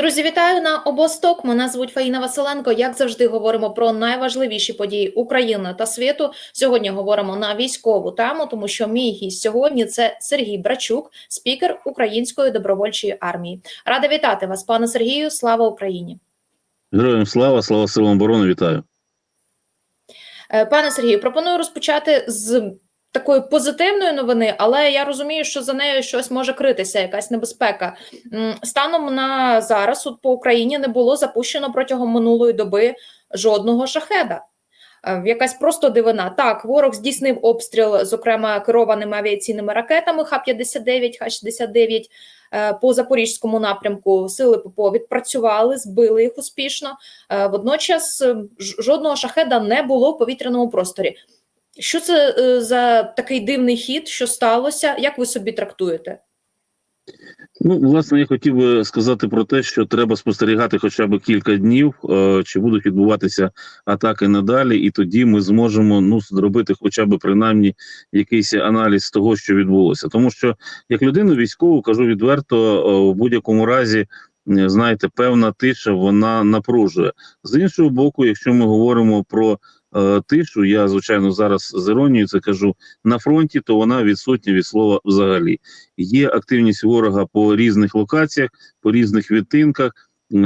Друзі, вітаю на обосток. Мене звуть Фаїна Василенко. Як завжди, говоримо про найважливіші події України та світу. Сьогодні говоримо на військову тему, тому що мій гість сьогодні це Сергій Брачук, спікер Української добровольчої армії. Рада вітати вас, пане Сергію. Слава Україні! Героям слава, слава силам оборони, вітаю. Е, Пане Сергію, пропоную розпочати з такої позитивної новини, але я розумію, що за нею щось може критися, якась небезпека. Станом на зараз от по Україні не було запущено протягом минулої доби жодного шахеда. Е, Якась просто дивина. Так, ворог здійснив обстріл, зокрема керованими авіаційними ракетами Х-59, Х-69 е, по запорізькому напрямку. Сили ППО відпрацювали, збили їх успішно. Е, Водночас жодного шахеда не було в повітряному просторі. Що це е, за такий дивний хід, що сталося? Як ви собі трактуєте? Ну, власне, я хотів би сказати про те, що треба спостерігати хоча б кілька днів, е, чи будуть відбуватися атаки надалі, і тоді ми зможемо ну зробити хоча б принаймні якийсь аналіз того, що відбулося. Тому що як людину військову кажу відверто, е, в будь-якому разі. Знаєте, певна тиша вона напружує з іншого боку, якщо ми говоримо про е, тишу, я звичайно зараз з іронією це кажу на фронті, то вона відсутня від слова взагалі. Є активність ворога по різних локаціях, по різних відтинках.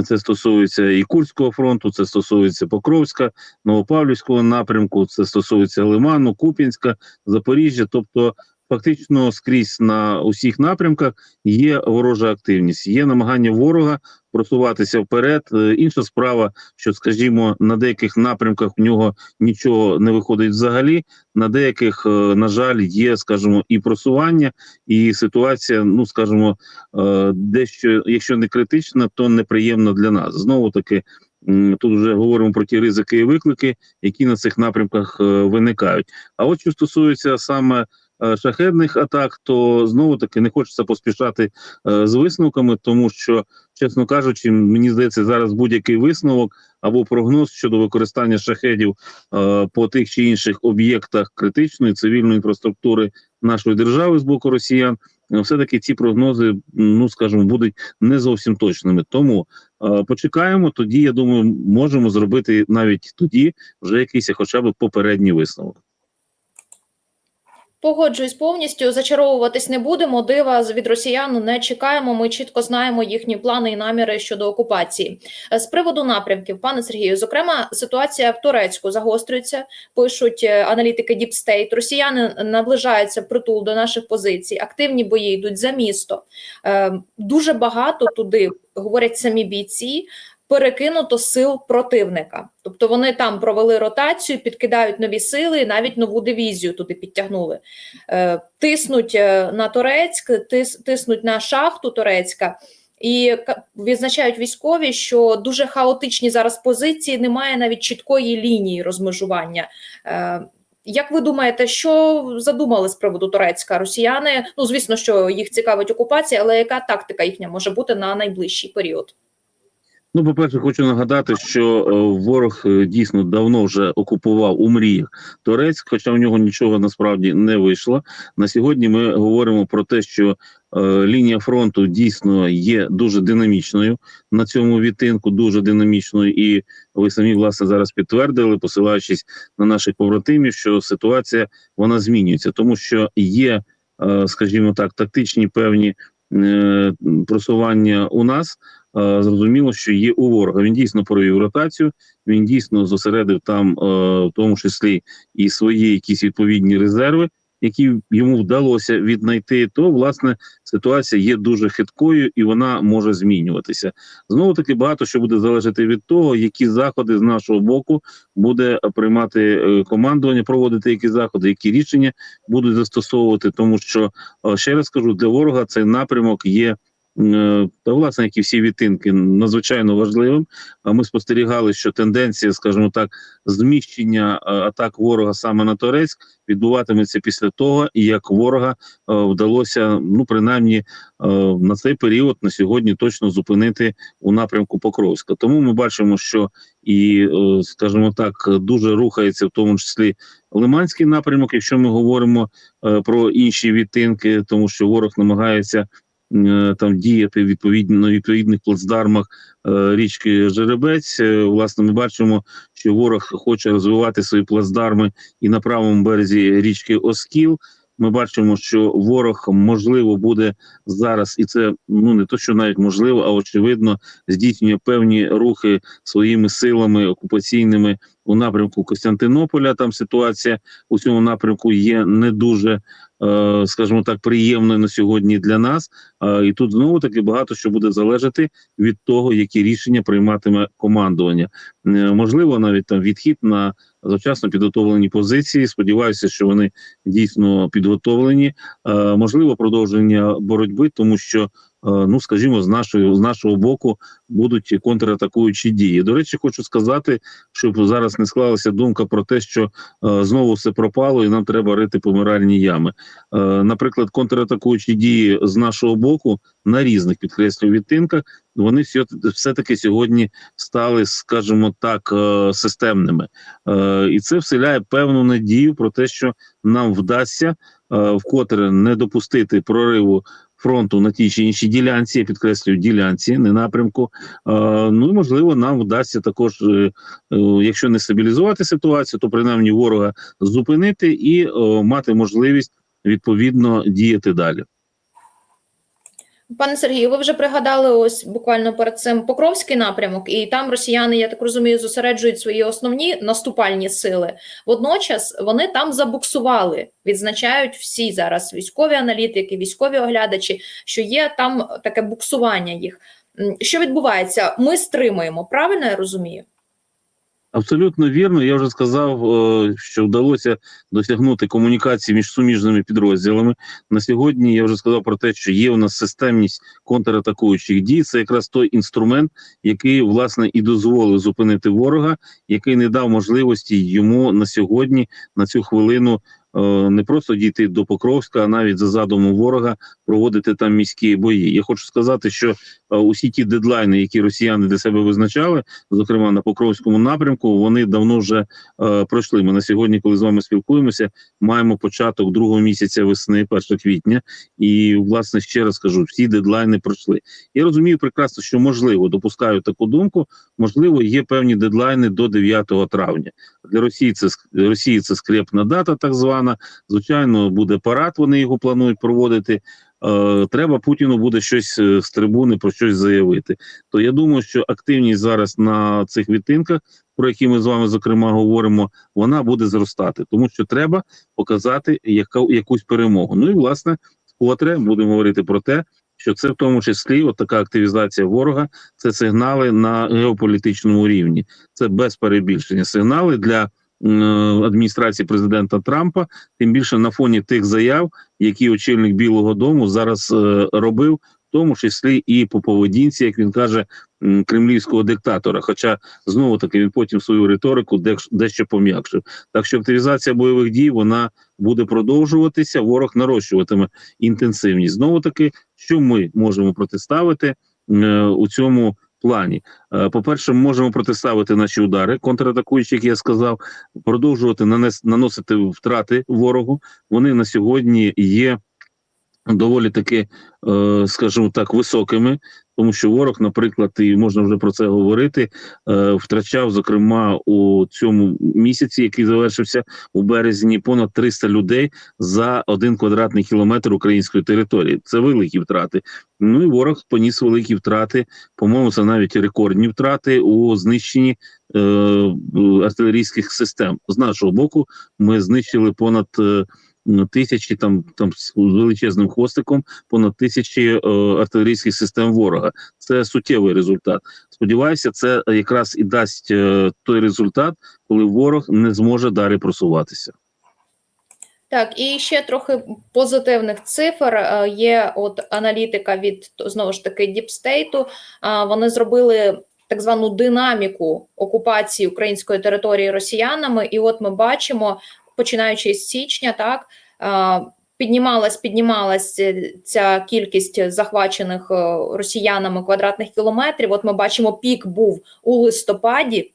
Це стосується і Курського фронту, це стосується Покровська, Новопавлівського напрямку, це стосується Лиману, Куп'янська, Запоріжжя. Тобто, фактично скрізь на усіх напрямках є ворожа активність, є намагання ворога просуватися вперед. Е, Інша справа, що, скажімо, на деяких напрямках в нього нічого не виходить взагалі. На деяких, е, на жаль, є, скажімо, і просування, і ситуація, ну скажімо, е, дещо, якщо не критична, то неприємна для нас. Знову таки, тут вже говоримо про ті ризики і виклики, які на цих напрямках виникають. А от що стосується саме шахедних атак, то знову таки не хочеться поспішати е, з висновками, тому що, чесно кажучи, мені здається, зараз будь-який висновок або прогноз щодо використання шахедів е, по тих чи інших об'єктах критичної цивільної інфраструктури нашої держави з боку росіян, е, все-таки ці прогнози, ну скажімо, будуть не зовсім точними. Тому е, почекаємо. Тоді я думаю, можемо зробити навіть тоді вже якийсь, хоча б попередній висновок. Погоджуюсь повністю. Зачаровуватись не будемо. Дива від росіян не чекаємо. Ми чітко знаємо їхні плани і наміри щодо окупації. Е, З приводу напрямків, пане Сергію, зокрема, ситуація в Турецьку загострюється. Пишуть е, аналітики Deep State. Росіяни наближаються притул до наших позицій. Активні бої йдуть за місто. Е, Дуже багато туди говорять самі бійці. Перекинуто сил противника, тобто вони там провели ротацію, підкидають нові сили, і навіть нову дивізію туди підтягнули. Е, тиснуть е, на Турецьк, тис, тиснуть на шахту Турецька. І відзначають військові, що дуже хаотичні зараз позиції, немає навіть чіткої лінії розмежування. Е, як ви думаєте, що задумали з приводу Турецька росіяни? Ну звісно, що їх цікавить окупація, але яка тактика їхня може бути на найближчий період? Ну, по-перше, хочу нагадати, що е, ворог е, дійсно давно вже окупував у мріях Турецьк, хоча в нього нічого насправді не вийшло. На сьогодні ми говоримо про те, що е, лінія фронту дійсно є дуже динамічною на цьому відтинку, дуже динамічною, і ви самі власне зараз підтвердили, посилаючись на наших побратимів, що ситуація вона змінюється, тому що є, скажімо так, тактичні певні просування у нас. Е, зрозуміло, що є у ворога. Він дійсно провів ротацію, він дійсно зосередив там, е, в тому числі і свої якісь відповідні резерви, які йому вдалося віднайти. То власне ситуація є дуже хиткою і вона може змінюватися. Знову таки багато що буде залежати від того, які заходи з нашого боку буде приймати е, командування, проводити які заходи, які рішення будуть застосовувати, тому що ще раз кажу, для ворога цей напрямок є. Е, Та власне, як і всі відтинки, надзвичайно важливим. А ми спостерігали, що тенденція, скажімо так, зміщення е, атак ворога саме на Торецьк відбуватиметься після того, як ворога е, вдалося, ну принаймні на цей період на сьогодні точно зупинити у напрямку Покровська. Тому ми бачимо, що і, скажімо так, дуже рухається в тому числі Лиманський напрямок, якщо ми говоримо про інші відтинки, тому що ворог намагається там діяти відповідно на відповідних плацдармах е, річки Жеребець. Е, Власне, ми бачимо, що ворог хоче розвивати свої плацдарми і на правому березі річки Оскіл. Ми бачимо, що ворог можливо буде зараз, і це ну не то, що навіть можливо, а очевидно здійснює певні рухи своїми силами окупаційними у напрямку Костянтинополя. Там ситуація у цьому напрямку є не дуже, е, скажімо так, приємною на сьогодні для нас. Е, і тут знову таки багато що буде залежати від того, які рішення прийматиме командування. Е, можливо, навіть там відхід на завчасно підготовлені позиції. Сподіваюся, що вони дійсно підготовлені. Можливо, продовження боротьби, тому що. Е, Ну, скажімо, з нашої з нашого боку будуть контратакуючі дії. До речі, хочу сказати, щоб зараз не склалася думка про те, що е, знову все пропало, і нам треба рити помиральні ями. Е, наприклад, контратакуючі дії з нашого боку на різних підкреслю відтинках, вони все, все-таки сьогодні стали, скажімо так, системними. І це вселяє певну надію про те, що нам вдасться вкотре не допустити прориву фронту на тій чи іншій ділянці, я підкреслюю ділянці, не напрямку. Ну можливо, нам вдасться також, е, е, якщо не стабілізувати ситуацію, то принаймні ворога зупинити і мати можливість відповідно діяти далі. Пане Сергію, ви вже пригадали ось буквально перед цим Покровський напрямок, і там росіяни, я так розумію, зосереджують свої основні наступальні сили. Водночас вони там забуксували, відзначають всі зараз військові аналітики, військові оглядачі, що є там таке буксування їх. Що відбувається? Ми стримуємо, правильно я розумію? Абсолютно вірно. Я вже сказав, е, що вдалося досягнути комунікації між суміжними підрозділами. На сьогодні я вже сказав про те, що є у нас системність контратакуючих дій. Це якраз той інструмент, який власне і дозволив зупинити ворога, який не дав можливості йому на сьогодні, на цю хвилину. Е, Не просто дійти до Покровська, а навіть за задумом ворога проводити там міські бої. Я хочу сказати, що е, усі ті дедлайни, які росіяни для себе визначали, зокрема на Покровському напрямку, вони давно вже е, пройшли. Ми на сьогодні, коли з вами спілкуємося, маємо початок другого місяця весни, 1 квітня, і власне ще раз кажу, всі дедлайни пройшли. Я розумію прекрасно, що можливо допускаю таку думку. Можливо, є певні дедлайни до 9 травня. Для Росії це Росії це скрепна дата, так звана. Звичайно, буде парад. Вони його планують проводити. Е, треба Путіну буде щось е, з трибуни про щось заявити. То я думаю, що активність зараз на цих відтинках, про які ми з вами зокрема говоримо, вона буде зростати, тому що треба показати яка, якусь перемогу. Ну і власне, вкотре будемо говорити про те, що це в тому числі от така активізація ворога, це сигнали на геополітичному рівні. Це без перебільшення сигнали для адміністрації президента Трампа, тим більше на фоні тих заяв, які очільник Білого Дому зараз е, робив, в тому числі і по поведінці, як він каже, кремлівського диктатора. Хоча знову таки він потім свою риторику дещо пом'якшив. Так що активізація бойових дій вона буде продовжуватися. Ворог нарощуватиме інтенсивність. Знову таки, що ми можемо протиставити е, у цьому плані. Е, По-перше, можемо протиставити наші удари, контратакуючі, як я сказав, продовжувати нанес, наносити втрати ворогу. Вони на сьогодні є доволі таки, е, скажімо так, високими, тому що ворог, наприклад, і можна вже про це говорити, е, втрачав, зокрема, у цьому місяці, який завершився у березні, понад 300 людей за один квадратний кілометр української території. Це великі втрати. Ну і ворог поніс великі втрати. По-моєму, це навіть рекордні втрати у знищенні е, артилерійських систем. З нашого боку, ми знищили понад е, тисячі там, там з величезним хвостиком, понад тисячі е, артилерійських систем ворога. Це суттєвий результат. Сподіваюся, це якраз і дасть е, той результат, коли ворог не зможе далі просуватися. Так, і ще трохи позитивних цифр. Е, Є от аналітика від знову ж таки Діпстейту. Вони зробили так звану динаміку окупації української території росіянами. І от ми бачимо, починаючи з січня, так е, піднімалась, піднімалась е, ця кількість захвачених е, росіянами квадратних кілометрів. От ми бачимо, пік був у листопаді.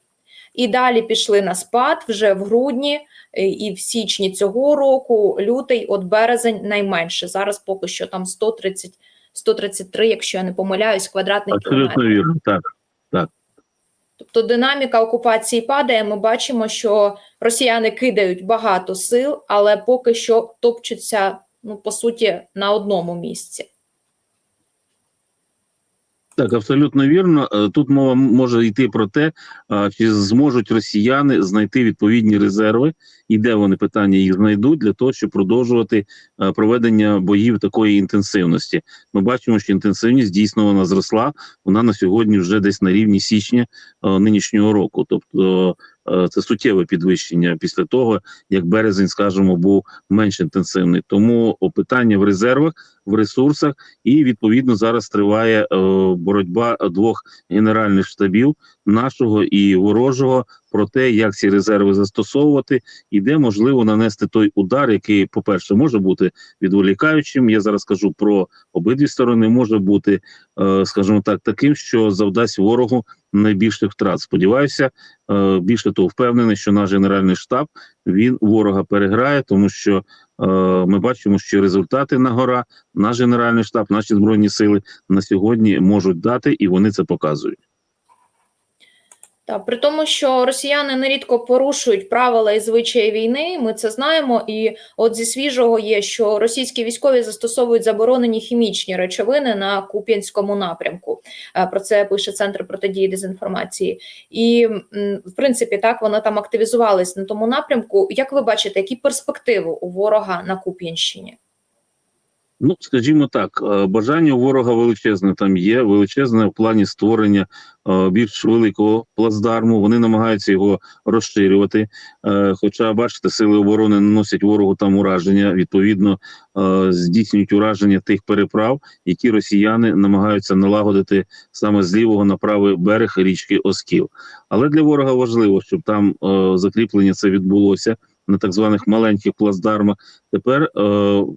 І далі пішли на спад вже в грудні і в січні цього року, лютий, от березень найменше. Зараз поки що там 130 133, якщо я не помиляюсь, квадратних Абсолютно кілометрів. вірно. Так. Тобто динаміка окупації падає. Ми бачимо, що росіяни кидають багато сил, але поки що топчуться, ну по суті, на одному місці. Так, абсолютно вірно. Е, Тут мова може йти про те, чи зможуть росіяни знайти відповідні резерви, і де вони питання їх знайдуть для того, щоб продовжувати е, проведення боїв такої інтенсивності. Ми бачимо, що інтенсивність дійсно вона зросла. Вона на сьогодні вже десь на рівні січня е, нинішнього року. Тобто е, це суттєве підвищення після того, як березень, скажімо, був менш інтенсивний. Тому питання в резервах, в ресурсах, і відповідно зараз триває е, боротьба двох генеральних штабів нашого і ворожого про те, як ці резерви застосовувати, і де можливо нанести той удар, який, по-перше, може бути відволікаючим. Я зараз кажу про обидві сторони, може бути, е, скажімо так, таким, що завдасть ворогу найбільших втрат. Сподіваюся, е, більше того, впевнений, що наш генеральний штаб він ворога переграє, тому що е, ми бачимо, що результати на гора, наш генеральний штаб, наші збройні сили на сьогодні можуть дати, і вони це показують. Та при тому, що росіяни нерідко порушують правила і звичаї війни, ми це знаємо. І от зі свіжого є, що російські військові застосовують заборонені хімічні речовини на Куп'янському напрямку. Е, Про це пише центр протидії дезінформації. І в принципі так вони там активізувались на тому напрямку. Як ви бачите, які перспективи у ворога на Куп'янщині? Ну, скажімо так, е, бажання ворога величезне там є, величезне в плані створення е, більш великого плацдарму. Вони намагаються його розширювати. Е, Хоча, бачите, сили оборони наносять ворогу там ураження, відповідно здійснюють ураження тих переправ, які росіяни намагаються налагодити саме з лівого на правий берег річки Оскіл. Але для ворога важливо, щоб там закріплення це відбулося на так званих маленьких плацдармах. Тепер е,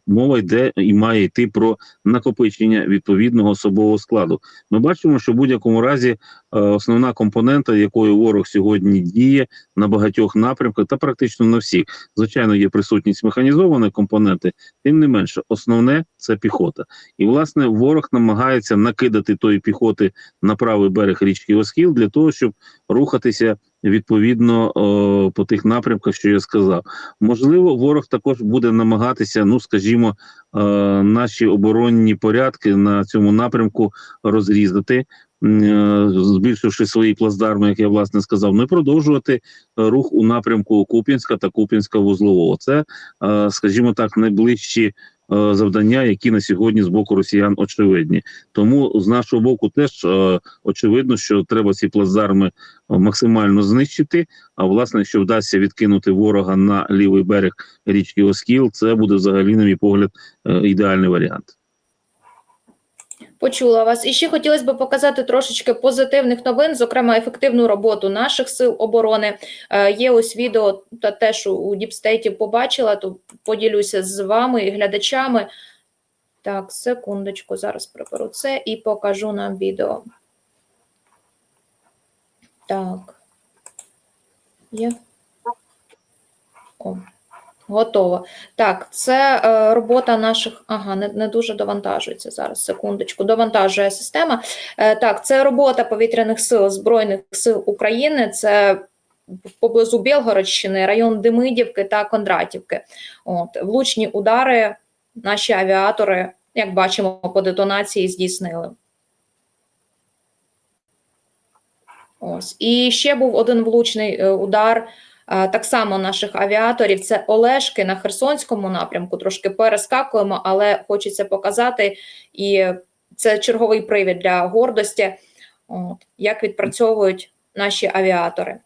мова йде і має йти про накопичення відповідного особового складу. Ми бачимо, що в будь-якому разі е, основна компонента, якою ворог сьогодні діє на багатьох напрямках, та практично на всіх, звичайно, є присутність механізованої компоненти. Тим не менше, основне це піхота. І власне ворог намагається накидати тої піхоти на правий берег річки Оскіл для того, щоб рухатися відповідно по тих напрямках, що я сказав. Можливо, ворог також буде намагатися, ну скажімо, е, наші оборонні порядки на цьому напрямку розрізати. е, Збільшивши свої плацдарми, як я власне сказав, не продовжувати е, рух у напрямку Куп'янська та Куп'янська вузлового. Це, е, скажімо так, найближчі завдання, які на сьогодні з боку росіян очевидні. Тому з нашого боку теж е, очевидно, що треба ці плацдарми е, максимально знищити. А власне, якщо вдасться відкинути ворога на лівий берег річки Оскіл, це буде взагалі, на мій погляд, е, ідеальний варіант. Почула вас. І ще хотілося б показати трошечки позитивних новин, зокрема ефективну роботу наших сил оборони. Е, є ось відео та теж у Діпстейті побачила, то поділюся з вами і глядачами. Так, секундочку, зараз приберу це і покажу нам відео. Так. Є. О, готово. Так, це е, робота наших. Ага, не, не дуже довантажується зараз. Секундочку, довантажує система. Е, так, це робота повітряних сил Збройних сил України. Це поблизу Білгородщини, район Демидівки та Кондратівки. От, влучні удари наші авіатори, як бачимо, по детонації здійснили. Ось. І ще був один влучний е, удар. Так само наших авіаторів це Олешки на Херсонському напрямку. Трошки перескакуємо, але хочеться показати, і це черговий привід для гордості, от, як відпрацьовують наші авіатори.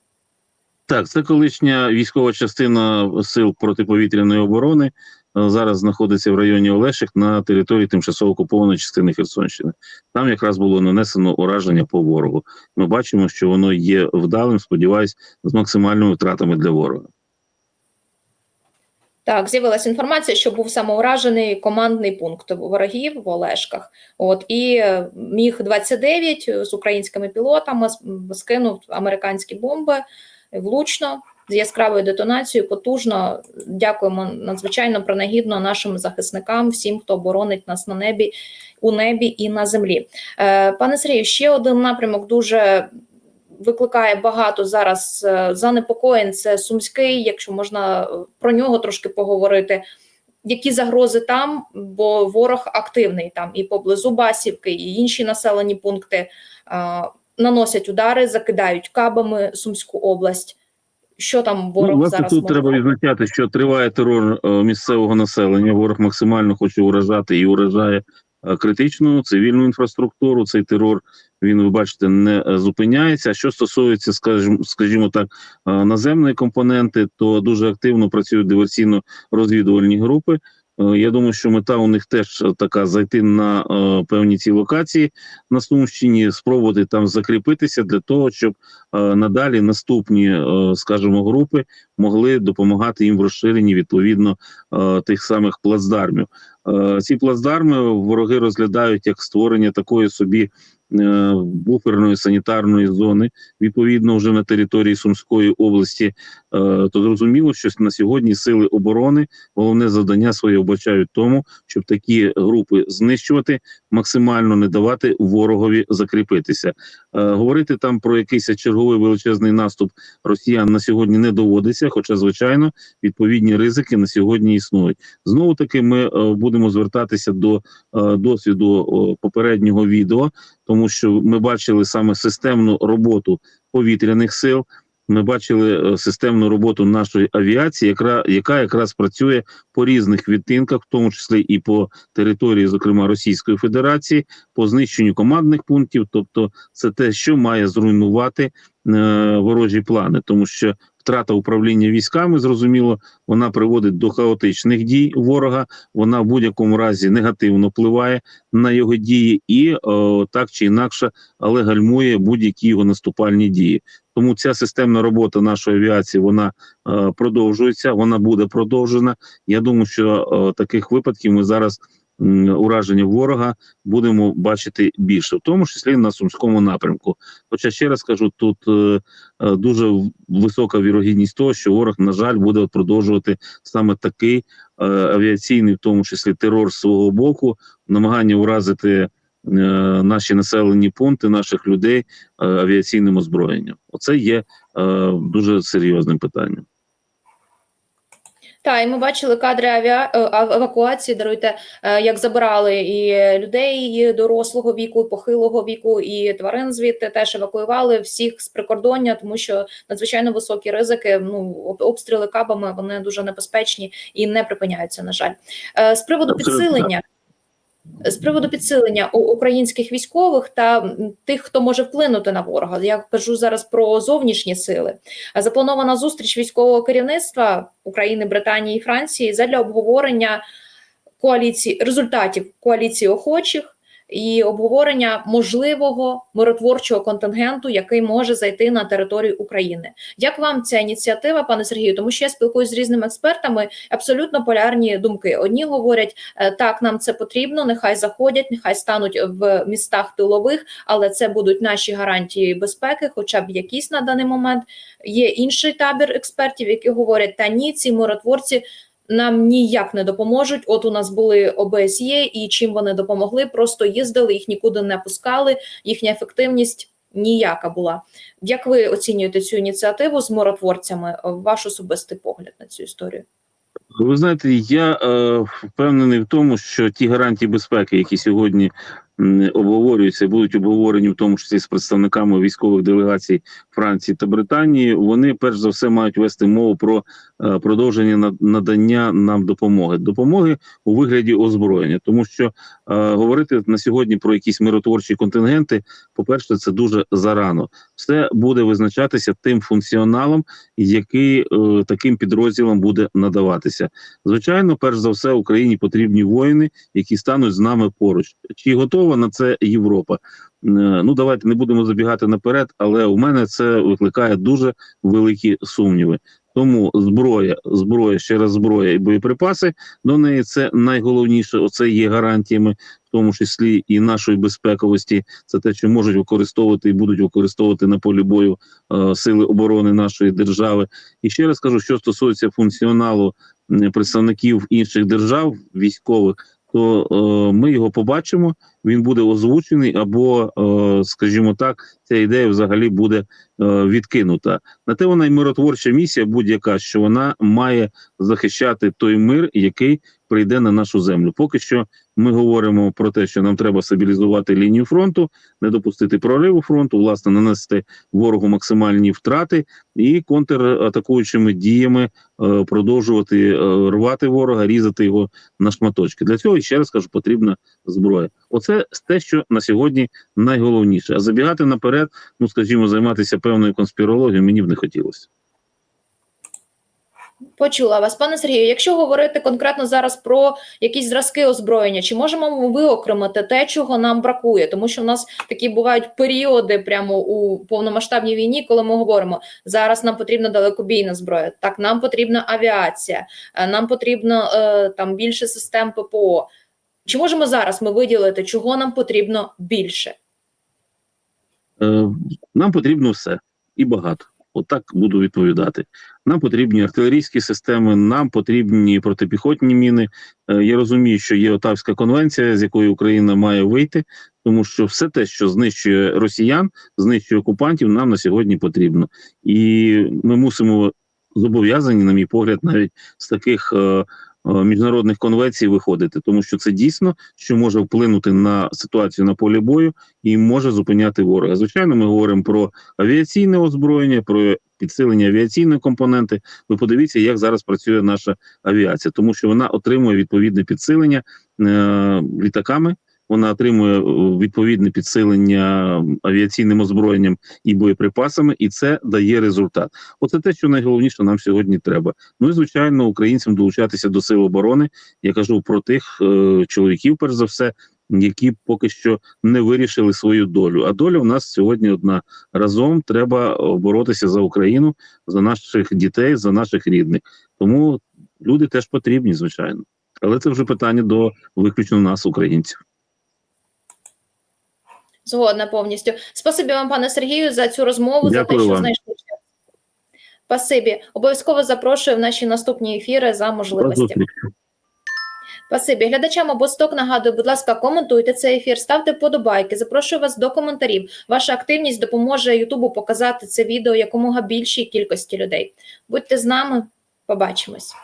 Так, це колишня військова частина сил протиповітряної оборони. Е, Зараз знаходиться в районі Олешик на території тимчасово окупованої частини Херсонщини. Там якраз було нанесено ураження по ворогу. Ми бачимо, що воно є вдалим, сподіваюсь, з максимальними втратами для ворога. Так, з'явилася інформація, що був самоуражений командний пункт ворогів в Олешках. От і е, міг 29 з українськими пілотами скинув американські бомби влучно з яскравою детонацією. Потужно дякуємо надзвичайно принагідно нашим захисникам, всім, хто боронить нас на небі, у небі і на землі. Е, Пане Сергію, ще один напрямок дуже викликає багато зараз е, занепокоєнь. Це Сумський, якщо можна е, про нього трошки поговорити. Які загрози там, бо ворог активний там і поблизу Басівки, і інші населені пункти е, наносять удари, закидають кабами Сумську область. Що там ворог ну, власне, зараз тут може треба відзначати, що триває терор е, місцевого населення. Ворог максимально хоче уражати і уражає е, критичну цивільну інфраструктуру. Цей терор він, ви бачите, не е, зупиняється. А що стосується, скажімо, скажімо так, наземної компоненти, то дуже активно працюють диверсійно-розвідувальні групи. Е, Я думаю, що мета у них теж е, така зайти на е, певні ці локації на Сумщині, спробувати там закріпитися для того, щоб е, надалі наступні, е, скажімо, групи могли допомагати їм в розширенні відповідно е, тих самих плацдармів. Е, ці плацдарми вороги розглядають як створення такої собі е, буферної санітарної зони, відповідно, вже на території Сумської області. Е, то зрозуміло, що на сьогодні сили оборони головне завдання своє вбачають тому, щоб такі групи знищувати, максимально не давати ворогові закріпитися. Е, говорити там про якийсь черговий величезний наступ росіян на сьогодні не доводиться, хоча, звичайно, відповідні ризики на сьогодні існують. Знову таки, ми е, будемо звертатися до досвіду попереднього відео, тому що ми бачили саме системну роботу повітряних сил. Ми бачили е, системну роботу нашої авіації, яка, яка якраз працює по різних відтинках, в тому числі і по території, зокрема Російської Федерації, по знищенню командних пунктів. Тобто, це те, що має зруйнувати е, ворожі плани, тому що втрата управління військами, зрозуміло, вона приводить до хаотичних дій ворога. Вона в будь-якому разі негативно впливає на його дії і е, так чи інакше, але гальмує будь-які його наступальні дії. Тому ця системна робота нашої авіації вона е, продовжується, вона буде продовжена. Я думаю, що е, таких випадків ми зараз ураження ворога будемо бачити більше, в тому числі на сумському напрямку. Хоча ще раз кажу, тут е, дуже висока вірогідність того, що ворог, на жаль, буде продовжувати саме такий авіаційний, в тому числі терор з свого боку, намагання уразити наші населені пункти, наших людей е, авіаційним озброєнням. Оце є е, дуже серйозним питанням. Так, і ми бачили кадри авіа... е, евакуації, даруйте, е, як забирали і людей і дорослого віку, і похилого віку, і тварин звідти теж евакуювали всіх з прикордоння, тому що надзвичайно високі ризики. Ну обстріли кабами вони дуже небезпечні і не припиняються. На жаль, Е, з приводу Абсолютно. підсилення. З приводу підсилення українських військових та тих, хто може вплинути на ворога, я кажу зараз про зовнішні сили. Запланована зустріч військового керівництва України, Британії і Франції задля обговорення коаліції результатів коаліції охочих і обговорення можливого миротворчого контингенту, який може зайти на територію України. Як вам ця ініціатива, пане Сергію? Тому що я спілкуюся з різними експертами, абсолютно полярні думки. Одні говорять, е, так, нам це потрібно, нехай заходять, нехай стануть в містах тилових, але це будуть наші гарантії безпеки, хоча б якісь на даний момент. Є інший табір експертів, які говорять, та ні, ці миротворці нам ніяк не допоможуть. От у нас були ОБСЄ, і чим вони допомогли, просто їздили, їх нікуди не пускали. Їхня ефективність ніяка була. Як ви оцінюєте цю ініціативу з миротворцями? Ваш особистий погляд на цю історію? Ви знаєте, я е, впевнений в тому, що ті гарантії безпеки, які сьогодні обговорюються, будуть обговорені в тому числі з представниками військових делегацій Франції та Британії. Вони перш за все мають вести мову про е, продовження над- надання нам допомоги, допомоги у вигляді озброєння, тому що е, говорити на сьогодні про якісь миротворчі контингенти, по-перше, це дуже зарано. Все буде визначатися тим функціоналом, який е, таким підрозділам буде надаватися. Звичайно, перш за все, Україні потрібні воїни, які стануть з нами поруч. Чи готова на це Європа? Е, Ну давайте не будемо забігати наперед, але у мене це викликає дуже великі сумніви. Тому зброя, зброя, ще раз зброя і боєприпаси до неї це найголовніше. Оце є гарантіями, в тому числі і нашої безпековості, це те, що можуть використовувати і будуть використовувати на полі бою е, сили оборони нашої держави. І ще раз кажу, що стосується функціоналу представників інших держав військових, то е, ми його побачимо. Він буде озвучений, або, е, скажімо так, ця ідея взагалі буде е, відкинута. На те вона й миротворча місія, будь-яка, що вона має захищати той мир, який прийде на нашу землю. Поки що ми говоримо про те, що нам треба стабілізувати лінію фронту, не допустити прориву фронту, власне, нанести ворогу максимальні втрати і контратакуючими діями е, продовжувати е, рвати ворога, різати його на шматочки. Для цього ще раз кажу, потрібна зброя. Оце те, що на сьогодні найголовніше. А забігати наперед, ну скажімо, займатися певною конспірологією, мені б не хотілося. Почула вас, пане Сергію. Якщо говорити конкретно зараз про якісь зразки озброєння, чи можемо ми виокремити те, чого нам бракує? Тому що в нас такі бувають періоди прямо у повномасштабній війні, коли ми говоримо зараз нам потрібна далекобійна зброя, так нам потрібна авіація, е, нам потрібно е, там більше систем ППО. Чи можемо зараз ми виділити, чого нам потрібно більше? Е, нам потрібно все і багато. Отак буду відповідати. Нам потрібні артилерійські системи, нам потрібні протипіхотні міни. Е, я розумію, що є Отавська конвенція, з якої Україна має вийти, тому що все те, що знищує росіян, знищує окупантів, нам на сьогодні потрібно. І ми мусимо зобов'язані, на мій погляд, навіть з таких е, міжнародних конвенцій виходити, тому що це дійсно що може вплинути на ситуацію на полі бою і може зупиняти ворога. Звичайно, ми говоримо про авіаційне озброєння, про підсилення авіаційної компоненти. Ви подивіться, як зараз працює наша авіація, тому що вона отримує відповідне підсилення е, літаками. Вона отримує е, відповідне підсилення авіаційним озброєнням і боєприпасами, і це дає результат. Оце те, що найголовніше нам сьогодні треба. Ну і звичайно, українцям долучатися до сил оборони. Я кажу про тих е, чоловіків, перш за все, які поки що не вирішили свою долю. А доля в нас сьогодні одна. Разом треба боротися за Україну, за наших дітей, за наших рідних. Тому люди теж потрібні, звичайно. Але це вже питання до виключно нас, українців. Згодна повністю. Спасибі вам, пане Сергію, за цю розмову, за те, що вам. знайшли час. Спасибі. Обов'язково запрошую в наші наступні ефіри за можливості. Спасибі. Глядачам обосток нагадую, будь ласка, коментуйте цей ефір, ставте вподобайки. Запрошую вас до коментарів. Ваша активність допоможе Ютубу показати це відео якомога більшій кількості людей. Будьте з нами, побачимось.